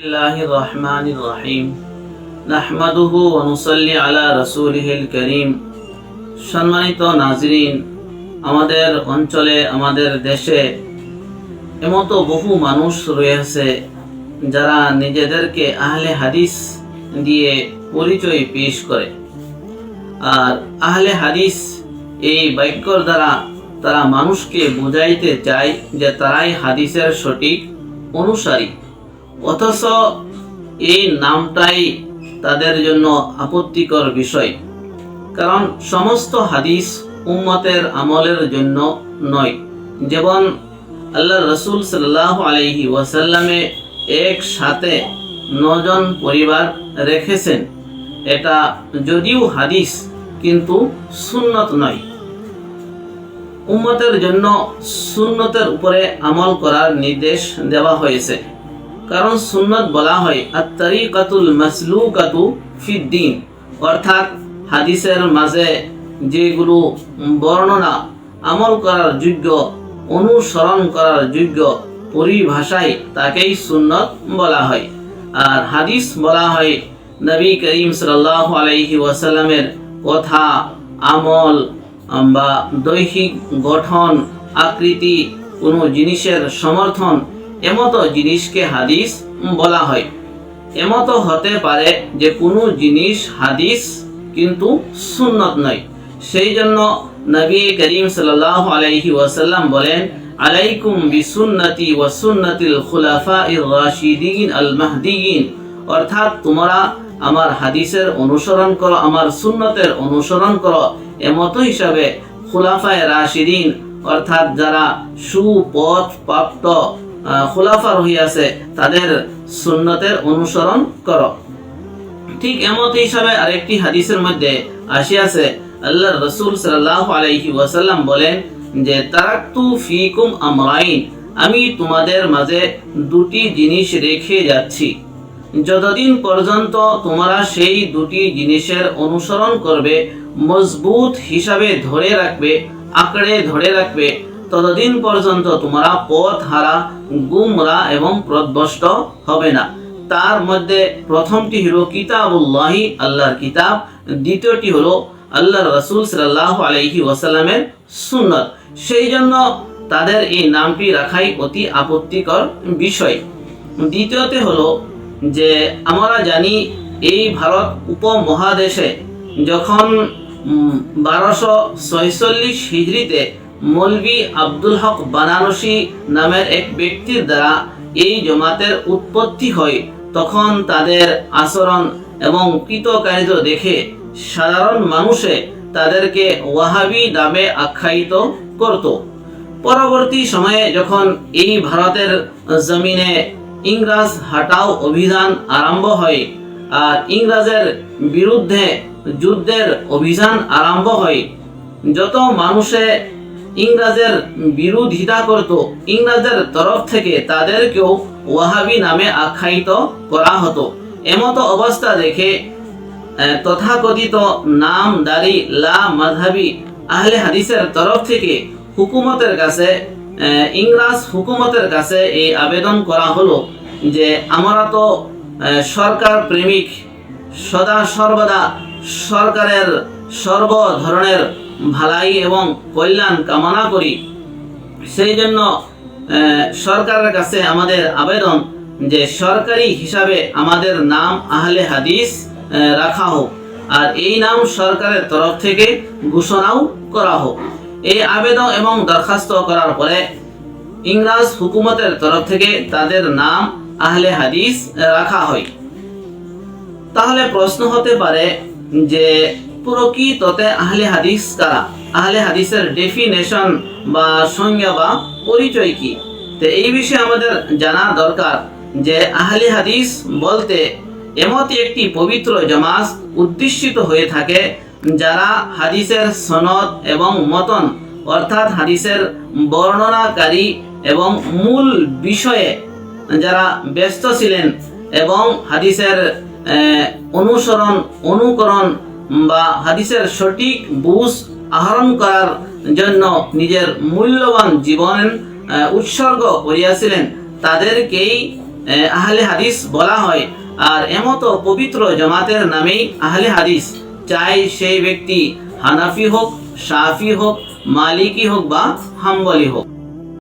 الله الرحمن الرحيم نحمده ونصلي على رسوله الكريم সম্মানিত নাজরিন আমাদের অঞ্চলে আমাদের দেশে এমতো বহু মানুষ রয়েছে যারা নিজেদেরকে আহলে হাদিস দিয়ে পরিচয় পেশ করে আর আহলে হাদিস এই বাক্যর দ্বারা তারা মানুষকে বুঝাইতে চায় যে তারাই হাদিসের সঠিক অনুসারী অথচ এই নামটাই তাদের জন্য আপত্তিকর বিষয়। কারণ সমস্ত হাদিস উম্মতের আমলের জন্য নয়। যেমন আল্লাহ রসুল সাল্লাহ আলহি ওয়াসাল্লামে একসাথে নজন পরিবার রেখেছেন। এটা যদিও হাদিস, কিন্তু সুন্নত নয়। উম্মতের জন্য সুন্নতের উপরে আমল করার নির্দেশ দেওয়া হয়েছে। কারণ সুন্নত বলা হয় আর তরিকাতুল মাসলুকাতু ফিদ্দিন। অর্থাৎ হাদিসের মাঝে যেগুলো বর্ণনা, আমল করার যোগ্য, অনুসরণ করার যোগ্য পরিভাষায় তাকেই সুন্নত বলা হয়। আর হাদিস বলা হয়, নবী করিম সাল্লাহ আলাইহি ওয়াসাল্লামের কথা, আমল বা দৈহিক গঠন, আকৃতি, কোনো জিনিসের সমর্থন এমতো জিনিসকে হাদিস বলা হয়। এমতো হতে পারে যে কোনো জিনিস হাদিস কিন্তু সুন্নত নয়। সেই জন্য নবী করিম সাল্লাহ আলাইহি ওয়াসাল্লাম বলেন, আলাইকুম বিসুন্নতি ওয়া সুন্নাতিল খুলাফা ইর রাশিদিন আল মাহদিয়িন অর্থাৎ তোমরা আমার হাদিসের অনুসরণ করো, আমার সুন্নতের অনুসরণ করো। এমতো হিসাবে খুলাফায় রাশিদিন, অর্থাৎ যারা সুপথ প্রাপ্ত খোলাফা রহিয়াছে তাদের সুন্নতের অনুসরণ করো। ঠিক এমত হিসাবে আরেকটি হাদিসের মধ্যে আসিয়াছে আল্লাহ রসুল সাল্লাহ আলাইহি ওয়াসাল্লাম বলেন যে, তারাক্তু ফিকুম আমরাইন, আমি তোমাদের মাঝে দুটি জিনিস রেখে যাচ্ছি। যতদিন পর্যন্ত তোমরা সেই দুটি জিনিসের অনুসরণ করবে, মজবুত হিসাবে ধরে রাখবে, আঁকড়ে ধরে রাখবে ততদিন পর্যন্ত তোমরা পথ হারা, গুমরা এবং প্রদ্বষ্ট হবে না। তার মধ্যে প্রথমটি হলো কিতাবুল্লাহি, আল্লাহর কিতাব। দ্বিতীয়টি হলো আল্লাহ রসুল সাল্লাহ আলাইহি ওয়াসাল্লামের সুন্নত। সেই জন্য তাদের এই নামটি রাখাই অতি আপত্তিকর বিষয়। দ্বিতীয়তে হলো যে, আমরা জানি এই ভারত উপমহাদেশে যখন বারোশো ছয়চল্লিশ হিজড়িতে মৌলভী আব্দুল হক বানারসি নামের এক ব্যক্তির দ্বারা এই জমাতের উৎপত্তি হয়। তখন তাদের আচরণ এবং কৃতকার্য দেখে সাধারণ মানুষে তাদেরকে ওয়াহাবি নামে আখ্যায়িত করত। পরবর্তী সময়ে যখন এই ভারতের জমিনে ইংরাজ হাটাও অভিযান আরম্ভ হয় আর ইংরাজের বিরুদ্ধে যুদ্ধের অভিযান আরম্ভ হয়, যত মানুষে ইংরাজের বিরোধিতা করত। ইংরাজের তরফ থেকে তাদেরকেও ওয়াহাবি নামে আখ্যায়িত করা হতো। এমত অবস্থা দেখে তথাকথিত নাম নামদারি লা মাধাবি আহলে হাদিসের তরফ থেকে হুকুমতের কাছে ইংরাজ হুকুমতের কাছে এই আবেদন করা হলো যে, আমরা তো সরকার প্রেমিক, সদা সর্বদা সরকারের সর্ব ধরনের ভালাই এবং কল্যাণ কামনা করি। সেই জন্য সরকারের কাছে আমাদের আবেদন যে সরকারি হিসাবে আমাদের নাম আহলে হাদিস রাখা হোক। আর এই নাম সরকারের তরফ থেকে ঘোষণাও করা হোক। এই আবেদন এবং দরখাস্ত করার পরে ইংরাজ হুকুমতের তরফ থেকে তাদের নাম আহলে হাদিস রাখা হয়। তাহলে প্রশ্ন হতে পারে যে প্রকৃততে আহলে হাদিস কারা? আহলে হাদিসের ডেফিনেশন বা সংজ্ঞা বা পরিচয় কি? তো এই বিষয়ে আমাদের জানা দরকার যে আহলে হাদিস বলতে এমতি একটি পবিত্র জামাজ উদ্দেশিত হয়ে থাকে যারা হাদিসের সনদ এবং মতন, অর্থাৎ হাদিসের বর্ণনাকারী এবং মূল বিষয়ে যারা ব্যস্ত ছিলেন এবং হাদিসের অনুসরণ, অনুকরণ বা হাদিসের সঠিক বুঝ আহরণ করার জন্য নিজের মূল্যবান জীবন উৎসর্গ করিয়াছিলেন। তাদেরকেই আহলে হাদিস বলা হয়। আর এমতো পবিত্র জমাতের নামেই আহলে হাদিস। চাই সেই ব্যক্তি হানাফি হোক, শাফি হোক, মালিকি হোক বা হাম্বলি হোক।